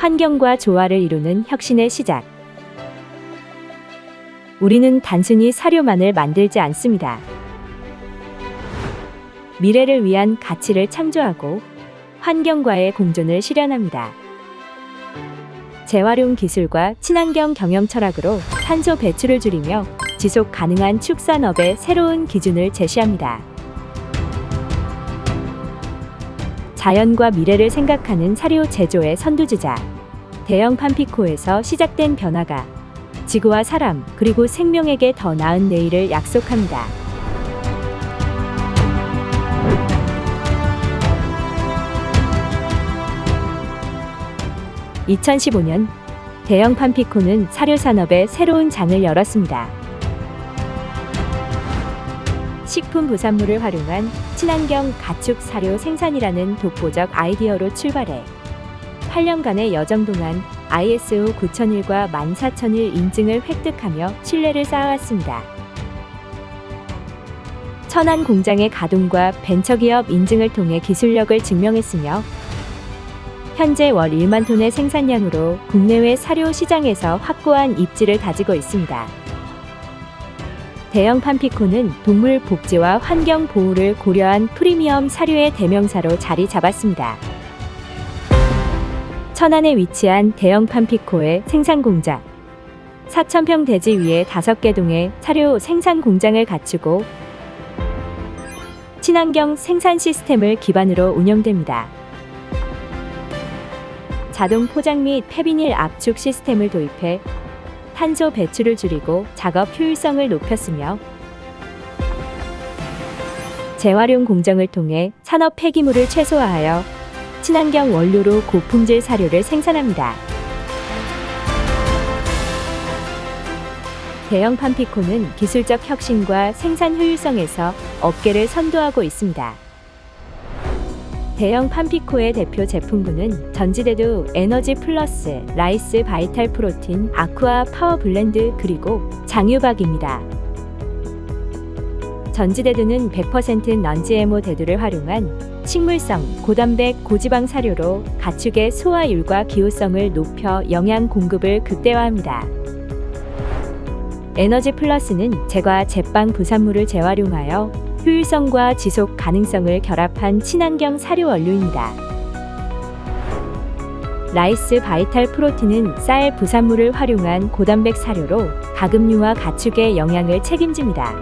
환경과 조화를 이루는 혁신의 시작. 우리는 단순히 사료만을 만들지 않습니다. 미래를 위한 가치를 창조하고 환경과의 공존을 실현합니다. 재활용 기술과 친환경 경영 철학으로 탄소 배출을 줄이며 지속 가능한 축산업의 새로운 기준을 제시합니다. 자연과 미래를 생각하는 사료 제조의 선두주자. 대형 판피코에서 시작된 변화가 지구와 사람 그리고 생명에게 더 나은 내일을 약속합니다. (2015년) 대형 판피코는 사료 산업의 새로운 장을 열었습니다. 식품 부산물을 활용한 친환경 가축 사료 생산이라는 독보적 아이디어로 출발해 8년간의 여정 동안 ISO 9001과 14001 인증을 획득하며 신뢰를 쌓아왔습니다. 천안 공장의 가동과 벤처기업 인증을 통해 기술력을 증명했으며 현재 월 1만 톤의 생산량으로 국내외 사료 시장에서 확고한 입지를 다지고 있습니다. 대형 판피코는 동물 복지와 환경 보호를 고려한 프리미엄 사료의 대명사로 자리 잡았습니다. 천안에 위치한 대형 판피코의 생산 공장. 4,000평 대지 위에 5개 동의 사료 생산 공장을 갖추고 친환경 생산 시스템을 기반으로 운영됩니다. 자동 포장 및 폐비닐 압축 시스템을 도입해 탄소 배출을 줄이고 작업 효율성을 높였으며 재활용 공정을 통해 산업 폐기물을 최소화하여 친환경 원료로 고품질 사료를 생산합니다. 대형 판피코는 기술적 혁신과 생산 효율성에서 업계를 선도하고 있습니다. 대형 판피코의 대표 제품군은 전지대도 에너지 플러스, 라이스 바이탈 프로틴, 아쿠아 파워 블렌드 그리고 장유박입니다. 전지대두는 100% 넌GMO 대두를 활용한 식물성, 고단백, 고지방 사료로 가축의 소화율과 기호성을 높여 영양 공급을 극대화합니다. 에너지 플러스는 제과 제빵 부산물을 재활용하여 효율성과 지속 가능성을 결합한 친환경 사료 원료입니다. 라이스 바이탈 프로틴은 쌀 부산물을 활용한 고단백 사료로 가금류와 가축의 영양을 책임집니다.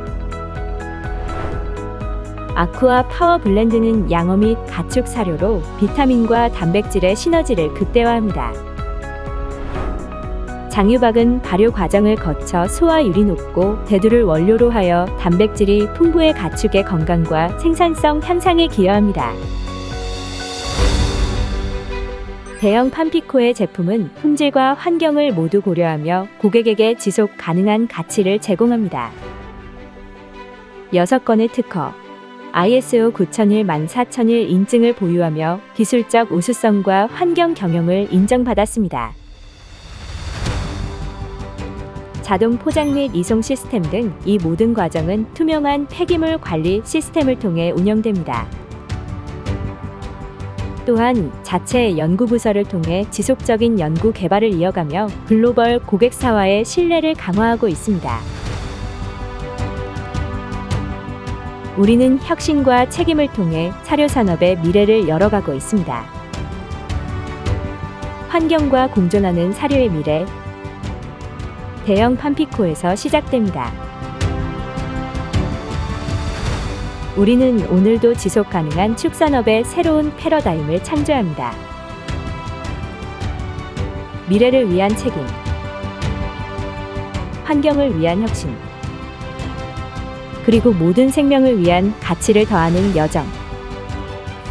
아쿠아 파워 블렌드는 양어 및 가축 사료로 비타민과 단백질의 시너지를 극대화합니다. 장유박은 발효 과정을 거쳐 소화율이 높고 대두를 원료로 하여 단백질이 풍부해 가축의 건강과 생산성 향상에 기여합니다. 대형 판피코의 제품은 품질과 환경을 모두 고려하며 고객에게 지속 가능한 가치를 제공합니다. 6건의 특허, ISO 9001 14001 인증을 보유하며 기술적 우수성과 환경 경영을 인정받았습니다. 자동 포장 및 이송 시스템 등 이 모든 과정은 투명한 폐기물 관리 시스템을 통해 운영됩니다. 또한 자체 연구부서를 통해 지속적인 연구 개발을 이어가며 글로벌 고객사와의 신뢰를 강화하고 있습니다. 우리는 혁신과 책임을 통해 사료 산업의 미래를 열어가고 있습니다. 환경과 공존하는 사료의 미래, 대형 판피코에서 시작됩니다. 우리는 오늘도 지속 가능한 축산업의 새로운 패러다임을 창조합니다. 미래를 위한 책임, 환경을 위한 혁신, 그리고 모든 생명을 위한 가치를 더하는 여정.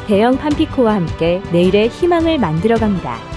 대형 판피코와 함께 내일의 희망을 만들어 갑니다.